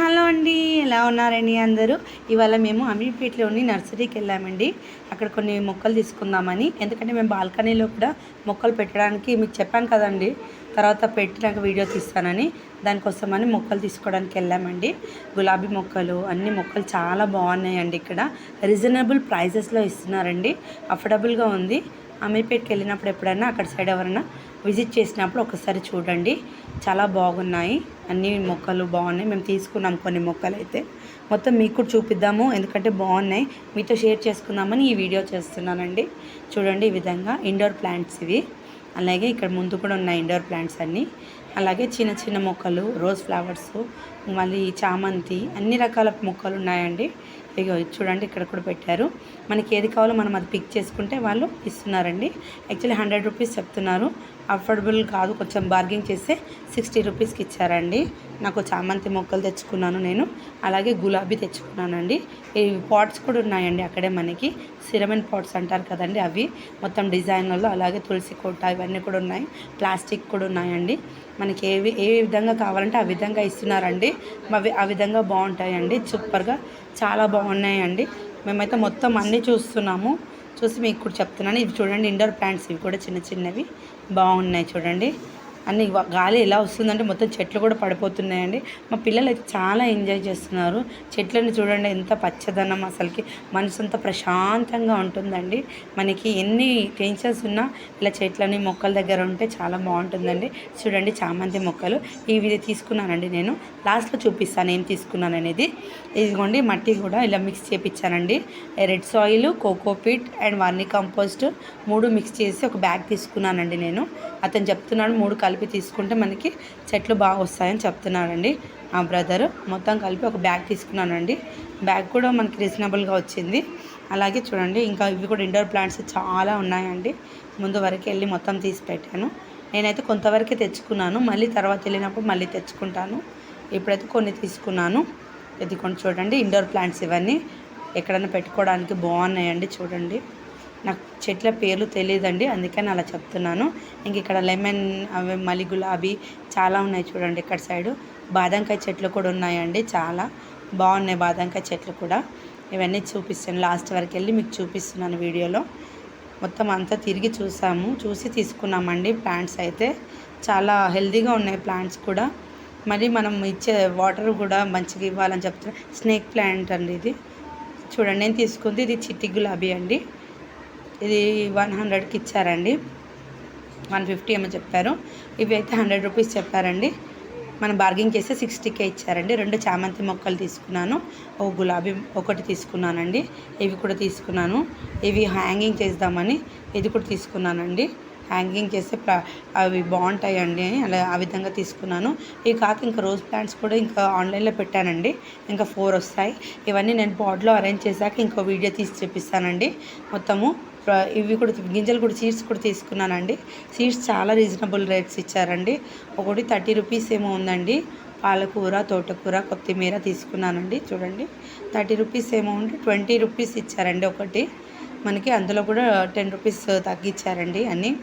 Hello అండి ఎలా ఉన్నారండి అందరూ? ఇవాళ మేము అమీర్పేటలోని నర్సరీకి వెళ్ళామండి. అక్కడ కొన్ని మొక్కలు తీసుకుందామని. ఎందుకంటే మేము బాల్కనీలో కూడా మొక్కలు పెట్టడానికి మీకు చెప్పాను కదండి. తర్వాత పెట్టినాక వీడియో తీస్తానని. దానికోసమని మొక్కలు తీసుకోవడానికి వెళ్ళామండి. గులాబీ మొక్కలు అన్ని మొక్కలు చాలా బాగున్నాయండి ఇక్కడ. రీజనబుల్ ప్రైజెస్లో ఇస్తున్నారండి. అఫోర్డబుల్గా ఉంది. అమీపేట్కి వెళ్ళినప్పుడు ఎప్పుడైనా అక్కడ సైడ్ ఎవరైనా విజిట్ చేసినప్పుడు ఒకసారి చూడండి. చాలా బాగున్నాయి. అన్ని మొక్కలు బాగున్నాయి. మేము తీసుకున్నాం కొన్ని మొక్కలు అయితే మొత్తం మీకు కూడా చూపిద్దాము. ఎందుకంటే బాగున్నాయి. మీతో షేర్ చేసుకుందామని ఈ వీడియో చేస్తున్నానండి. చూడండి ఈ విధంగా ఇండోర్ ప్లాంట్స్ ఇవి. అలాగే ఇక్కడ ముందు కూడా ఉన్నాయి ఇండోర్ ప్లాంట్స్ అన్నీ. అలాగే చిన్న చిన్న మొక్కలు రోజ్ ఫ్లవర్స్ మళ్ళీ చామంతి అన్ని రకాల మొక్కలు ఉన్నాయండి. ఇక చూడండి ఇక్కడ కూడా పెట్టారు. మనకి ఏది కావాలో మనం అది పిక్ చేసుకుంటే వాళ్ళు ఇస్తున్నారండి. యాక్చువల్లీ హండ్రెడ్ రూపీస్ చెప్తున్నారు. అఫోర్డబుల్ కాదు కొంచెం బార్గింగ్ చేస్తే సిక్స్టీ రూపీస్కి ఇచ్చారండి. నాకు చామంతి మొక్కలు తెచ్చుకున్నాను నేను. అలాగే గులాబీ తెచ్చుకున్నానండి. ఈ పాట్స్ కూడా ఉన్నాయండి అక్కడే మనకి. సిరమిన్ పాట్స్ అంటారు కదండి అవి. మొత్తం డిజైన్లలో అలాగే తులసి కోట ఇవన్నీ కూడా ఉన్నాయి. ప్లాస్టిక్ కూడా ఉన్నాయండి. మనకి ఏవి ఏ విధంగా కావాలంటే ఆ విధంగా ఇస్తున్నారండి. అవి ఆ విధంగా బాగుంటాయండి. సూపర్గా చాలా బాగున్నాయండి. మేమైతే మొత్తం అన్నీ చూస్తున్నాము. చూసి మీకు కూడా చెప్తున్నాను. ఇవి చూడండి ఇండోర్ ప్లాంట్స్ ఇవి కూడా చిన్న చిన్నవి. బాగున్నాయి చూడండి. అన్ని గాలి ఎలా వస్తుందంటే మొత్తం చెట్లు కూడా పడిపోతున్నాయండి. మా పిల్లలు అయితే చాలా ఎంజాయ్ చేస్తున్నారు. చెట్లను చూడండి ఎంత పచ్చదనం అసలుకి. మనసు అంతా ప్రశాంతంగా ఉంటుందండి. మనకి ఎన్ని టెన్షన్స్ ఉన్నా ఇలా చెట్లని మొక్కల దగ్గర ఉంటే చాలా బాగుంటుందండి. చూడండి చామంతి మొక్కలు. ఇవి తీసుకున్నానండి నేను. లాస్ట్లో చూపిస్తాను ఏం తీసుకున్నాను అనేది. ఇదిగోండి మట్టి కూడా ఇలా mix చేపించానండి red soil cocopeat and vermicompost మూడు మిక్స్ చేసి ఒక బ్యాగ్ తీసుకున్నానండి నేను. అతను చెప్తున్నాడు మూడు కలర్ కలిపి తీసుకుంటే మనకి చెట్లు బాగా వస్తాయని చెప్తున్నారండి. ఆ బ్రదర్ మొత్తం కలిపి ఒక బ్యాగ్ తీసుకున్నానండి. బ్యాగ్ కూడా మనకి రీజనబుల్గా వచ్చింది. అలాగే చూడండి ఇంకా ఇవి కూడా ఇండోర్ ప్లాంట్స్ చాలా ఉన్నాయండి. ముందు వరకు వెళ్ళి మొత్తం తీసి పెట్టాను. నేనైతే కొంతవరకే తెచ్చుకున్నాను. మళ్ళీ తర్వాత వెళ్ళినప్పుడు మళ్ళీ తెచ్చుకుంటాను. ఇప్పుడైతే కొన్ని తీసుకున్నాను. ఇది కొన్ని చూడండి ఇండోర్ ప్లాంట్స్ ఇవన్నీ ఎక్కడైనా పెట్టుకోవడానికి బాగున్నాయండి చూడండి. నాకు చెట్ల పేర్లు తెలియదండి అందుకని అలా చెప్తున్నాను. ఇంక ఇక్కడ లెమన్ అవి మళ్ళీ గులాబీ చాలా ఉన్నాయి చూడండి ఇక్కడ సైడు. బాదంకాయ చెట్లు కూడా ఉన్నాయండి చాలా. బాగున్నాయి బాదంకాయ చెట్లు కూడా. ఇవన్నీ చూపిస్తాను. లాస్ట్ వరకు వెళ్ళి మీకు చూపిస్తున్నాను వీడియోలో. మొత్తం అంతా తిరిగి చూసాము. చూసి తీసుకున్నామండి ప్లాంట్స్ అయితే. చాలా హెల్తీగా ఉన్నాయి ప్లాంట్స్ కూడా. మరి మనం ఇచ్చే వాటర్ కూడా మంచిగా ఇవ్వాలని చెప్తున్నా. స్నేక్ ప్లాంట్ అండి ఇది. చూడండి నేను తీసుకుంది ఇది చిట్టి గులాబీ అండి. ఇది వన్ హండ్రెడ్కి ఇచ్చారండి. వన్ ఫిఫ్టీ ఏమో చెప్పారు. ఇవి అయితే హండ్రెడ్ రూపీస్ చెప్పారండి. మనం బార్గింగ్ చేస్తే సిక్స్టీకే ఇచ్చారండి. రెండు చామంతి మొక్కలు తీసుకున్నాను. ఓ గులాబీ ఒకటి తీసుకున్నానండి. ఇవి కూడా తీసుకున్నాను. ఇవి హ్యాంగింగ్ చేద్దామని ఇది కూడా తీసుకున్నానండి. హ్యాంగింగ్ చేస్తే ప్ర అవి బాగుంటాయండి అని అలా ఆ విధంగా తీసుకున్నాను. ఇవి కాక ఇంకా రోజ్ ప్లాంట్స్ కూడా ఇంకా ఆన్లైన్లో పెట్టానండి. ఇంకా ఫోర్ వస్తాయి. ఇవన్నీ నేను బాడ్లో అరేంజ్ చేశాక ఇంకో వీడియో తీసి చూపిస్తానండి. మొత్తము ఇవి కూడా గింజలు కూడా సీడ్స్ కూడా తీసుకున్నానండి. సీడ్స్ చాలా రీజనబుల్ రేట్స్ ఇచ్చారండి. ఒకటి థర్టీ రూపీస్ ఏమో ఉందండి. పాలకూర తోటకూర కొత్తిమీర తీసుకున్నానండి. చూడండి. థర్టీ రూపీస్ ఏమో ఉంటే ట్వంటీ రూపీస్ ఇచ్చారండి ఒకటి. మనకి అందులో కూడా టెన్ రూపీస్ తగ్గించారండి అన్నీ.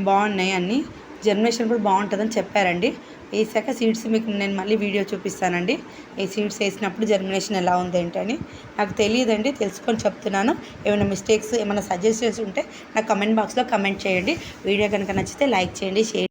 బాగున్నాయి అన్నీ. జనరేషన్ కూడా బాగుంటుందని చెప్పారండి. వేసాక సీడ్స్ మీకు నేను మళ్ళీ వీడియో చూపిస్తానండి. ఈ సీడ్స్ వేసినప్పుడు జర్మినేషన్ ఎలా ఉంది ఏంటని నాకు తెలియదండి తెలుసుకొని చెప్తున్నాను. ఏమైనా మిస్టేక్స్ ఏమైనా సజెషన్స్ ఉంటే నాకు కమెంట్ బాక్స్లో కమెంట్ చేయండి. వీడియో కనుక నచ్చితే లైక్ చేయండి షేర్